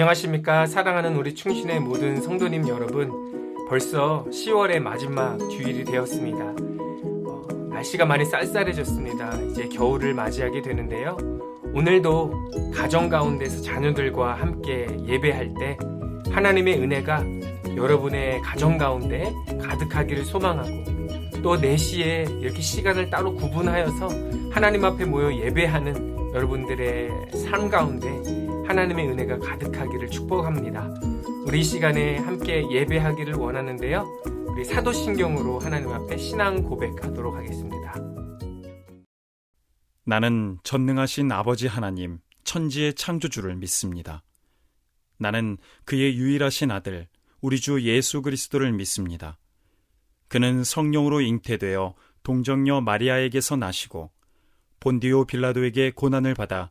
안녕하십니까? 사랑하는 우리 충신의 모든 성도님 여러분. 벌써 10월의 마지막 주일이 되었습니다. 어, 날씨가 많이 쌀쌀해졌습니다. 이제 겨울을 맞이하게 되는데요. 오늘도 가정 가운데서 자녀들과 함께 예배할 때 하나님의 은혜가 여러분의 가정 가운데 가득하기를 소망하고 또 4시에 이렇게 시간을 따로 구분하여서 하나님 앞에 모여 예배하는 여러분들의 삶 가운데 하나님의 은혜가 가득하기를 축복합니다. 우리 이 시간에 함께 예배하기를 원하는데요. 우리 사도신경으로 하나님 앞에 신앙 고백하도록 하겠습니다. 나는 전능하신 아버지 하나님, 천지의 창조주를 믿습니다. 나는 그의 유일하신 아들, 우리 주 예수 그리스도를 믿습니다. 그는 성령으로 잉태되어 동정녀 마리아에게서 나시고 본디오 빌라도에게 고난을 받아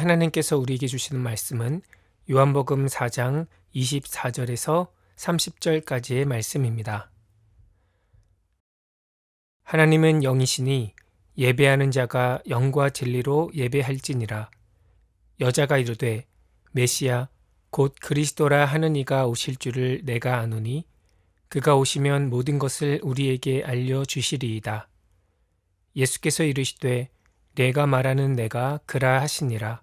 하나님께서 우리에게 주시는 말씀은 요한복음 4장 24절에서 30절까지의 말씀입니다. 하나님은 영이시니 예배하는 자가 영과 진리로 예배할지니라. 여자가 이르되 메시아 곧 그리스도라 하는 이가 오실 줄을 내가 아노니 그가 오시면 모든 것을 우리에게 알려 주시리이다. 예수께서 이르시되 내가 말하는 내가 그라 하시니라.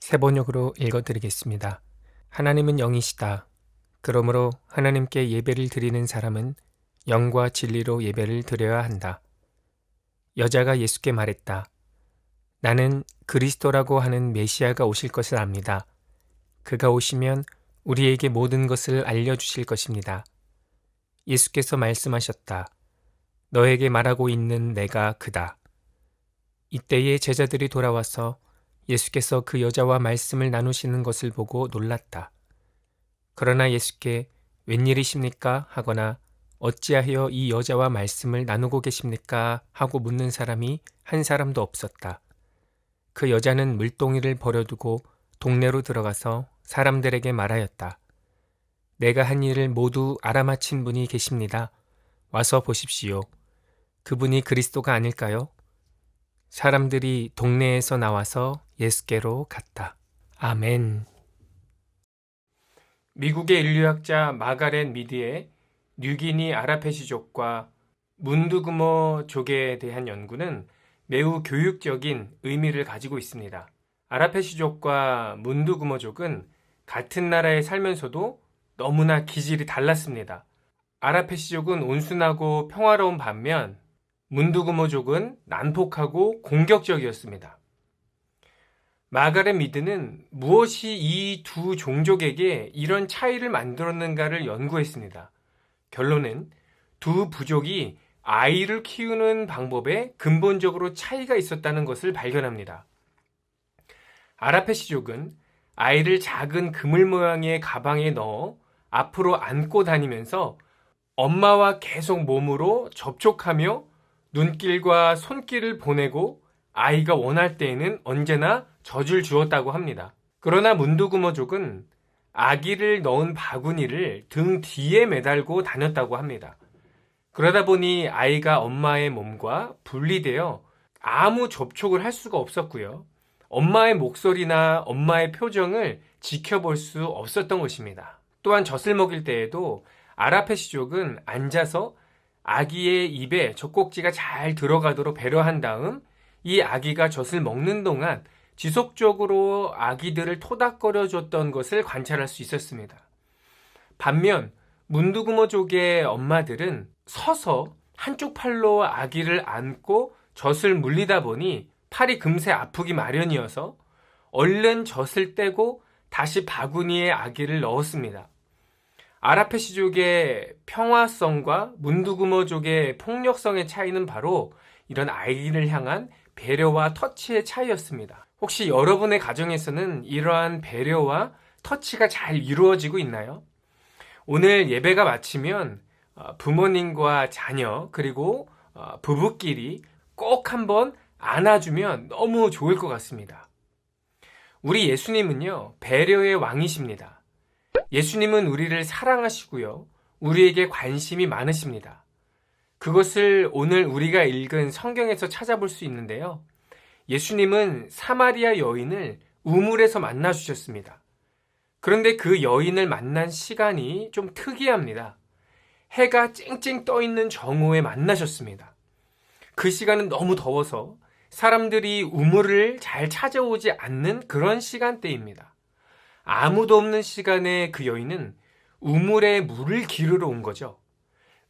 세 번역으로 읽어드리겠습니다. 하나님은 영이시다. 그러므로 하나님께 예배를 드리는 사람은 영과 진리로 예배를 드려야 한다. 여자가 예수께 말했다. 나는 그리스도라고 하는 메시아가 오실 것을 압니다. 그가 오시면 우리에게 모든 것을 알려주실 것입니다. 예수께서 말씀하셨다. 너에게 말하고 있는 내가 그다. 이때에 제자들이 돌아와서 예수께서 그 여자와 말씀을 나누시는 것을 보고 놀랐다. 그러나 예수께 웬일이십니까? 하거나 어찌하여 이 여자와 말씀을 나누고 계십니까? 하고 묻는 사람이 한 사람도 없었다. 그 여자는 물동이를 버려두고 동네로 들어가서 사람들에게 말하였다. 내가 한 일을 모두 알아맞힌 분이 계십니다. 와서 보십시오. 그분이 그리스도가 아닐까요? 사람들이 동네에서 나와서 예수께로 갔다. 아멘. 미국의 인류학자 마가렛 미디의 뉴기니 아라페시족과 문두구머족에 대한 연구는 매우 교육적인 의미를 가지고 있습니다. 아라페시족과 문두구머족은 같은 나라에 살면서도 너무나 기질이 달랐습니다. 아라페시족은 온순하고 평화로운 반면 문두구머족은 난폭하고 공격적이었습니다. 마가렛 미드는 무엇이 이 두 종족에게 이런 차이를 만들었는가를 연구했습니다. 결론은 두 부족이 아이를 키우는 방법에 근본적으로 차이가 있었다는 것을 발견합니다. 아라페시족은 아이를 작은 그물 모양의 가방에 넣어 앞으로 안고 다니면서 엄마와 계속 몸으로 접촉하며 눈길과 손길을 보내고 아이가 원할 때에는 언제나 젖을 주었다고 합니다. 그러나 문두구머족은 아기를 넣은 바구니를 등 뒤에 매달고 다녔다고 합니다. 그러다 보니 아이가 엄마의 몸과 분리되어 아무 접촉을 할 수가 없었고요. 엄마의 목소리나 엄마의 표정을 지켜볼 수 없었던 것입니다. 또한 젖을 먹일 때에도 아라페시족은 앉아서 아기의 입에 젖꼭지가 잘 들어가도록 배려한 다음 이 아기가 젖을 먹는 동안 지속적으로 아기들을 토닥거려 줬던 것을 관찰할 수 있었습니다. 반면 문두구머족의 엄마들은 서서 한쪽 팔로 아기를 안고 젖을 물리다 보니 팔이 금세 아프기 마련이어서 얼른 젖을 떼고 다시 바구니에 아기를 넣었습니다. 아라페시족의 평화성과 문두구머족의 폭력성의 차이는 바로 이런 아이를 향한 배려와 터치의 차이였습니다. 혹시 여러분의 가정에서는 이러한 배려와 터치가 잘 이루어지고 있나요? 오늘 예배가 마치면 어, 부모님과 자녀 그리고 어, 부부끼리 꼭 한번 안아주면 너무 좋을 것 같습니다. 우리 예수님은요, 배려의 왕이십니다. 예수님은 우리를 사랑하시고요, 우리에게 관심이 많으십니다. 그것을 오늘 우리가 읽은 성경에서 찾아볼 수 있는데요. 예수님은 사마리아 여인을 우물에서 만나 주셨습니다. 그런데 그 여인을 만난 시간이 좀 특이합니다. 해가 쨍쨍 떠 있는 정오에 만나셨습니다. 그 시간은 너무 더워서 사람들이 우물을 잘 찾아오지 않는 그런 시간대입니다. 아무도 없는 시간에 그 여인은 우물에 물을 기르러 온 거죠.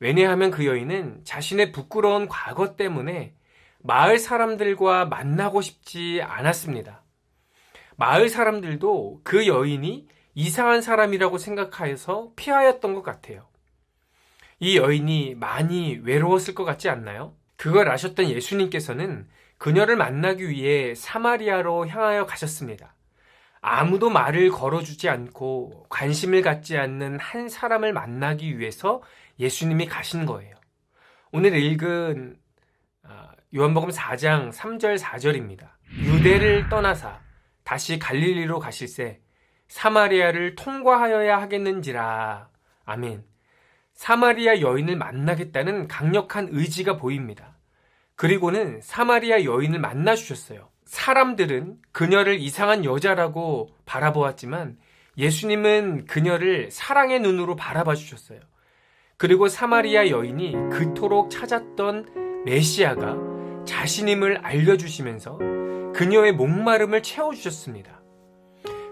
왜냐하면 그 여인은 자신의 부끄러운 과거 때문에 마을 사람들과 만나고 싶지 않았습니다. 마을 사람들도 그 여인이 이상한 사람이라고 생각하여서 피하였던 것 같아요. 이 여인이 많이 외로웠을 것 같지 않나요? 그걸 아셨던 예수님께서는 그녀를 만나기 위해 사마리아로 향하여 가셨습니다. 아무도 말을 걸어주지 않고 관심을 갖지 않는 한 사람을 만나기 위해서 예수님이 가신 거예요. 오늘 읽은 아, 요한복음 4장 3절 4절입니다. 유대를 떠나사 다시 갈릴리로 가실새 사마리아를 통과하여야 하겠는지라. 아멘. 사마리아 여인을 만나겠다는 강력한 의지가 보입니다. 그리고는 사마리아 여인을 만나 주셨어요. 사람들은 그녀를 이상한 여자라고 바라보았지만 예수님은 그녀를 사랑의 눈으로 바라봐 주셨어요. 그리고 사마리아 여인이 그토록 찾았던 메시아가 자신임을 알려주시면서 그녀의 목마름을 채워주셨습니다.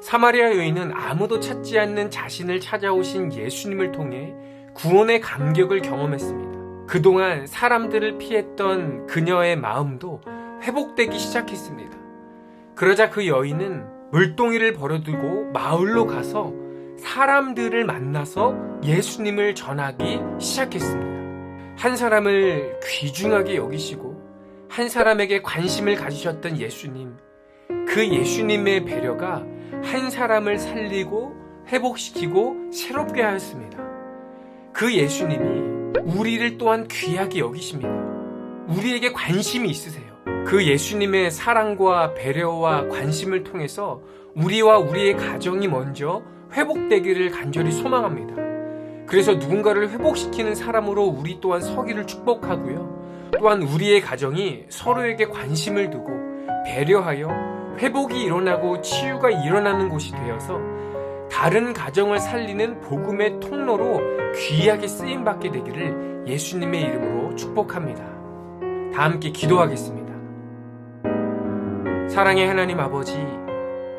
사마리아 여인은 아무도 찾지 않는 자신을 찾아오신 예수님을 통해 구원의 감격을 경험했습니다. 그동안 사람들을 피했던 그녀의 마음도 회복되기 시작했습니다. 그러자 그 여인은 물동이를 버려두고 마을로 가서 사람들을 만나서 예수님을 전하기 시작했습니다. 한 사람을 귀중하게 여기시고 한 사람에게 관심을 가지셨던 예수님. 그 예수님의 배려가 한 사람을 살리고 회복시키고 새롭게 하였습니다. 그 예수님이 우리를 또한 귀하게 여기십니다. 우리에게 관심이 있으세요. 그 예수님의 사랑과 배려와 관심을 통해서 우리와 우리의 가정이 먼저 회복되기를 간절히 소망합니다. 그래서 누군가를 회복시키는 사람으로 우리 또한 서기를 축복하고요. 또한 우리의 가정이 서로에게 관심을 두고 배려하여 회복이 일어나고 치유가 일어나는 곳이 되어서 다른 가정을 살리는 복음의 통로로 귀하게 쓰임 받게 되기를 예수님의 이름으로 축복합니다. 다 함께 기도하겠습니다. 사랑의 하나님 아버지,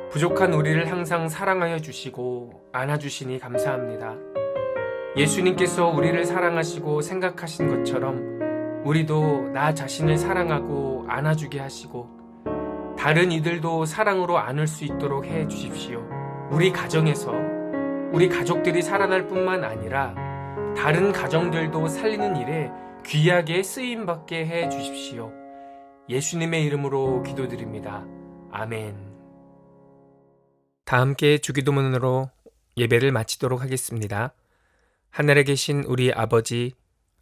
부족한 우리를 항상 사랑하여 주시고 안아주시니 감사합니다. 예수님께서 우리를 사랑하시고 생각하신 것처럼 우리도 나 자신을 사랑하고 안아주게 하시고 다른 이들도 사랑으로 안을 수 있도록 해 주십시오. 우리 가정에서 우리 가족들이 살아날 뿐만 아니라 다른 가정들도 살리는 일에 귀하게 쓰임 받게 해 주십시오. 예수님의 이름으로 기도드립니다. 아멘. 다 함께 주기도문으로 예배를 마치도록 하겠습니다. 하늘에 계신 우리 아버지,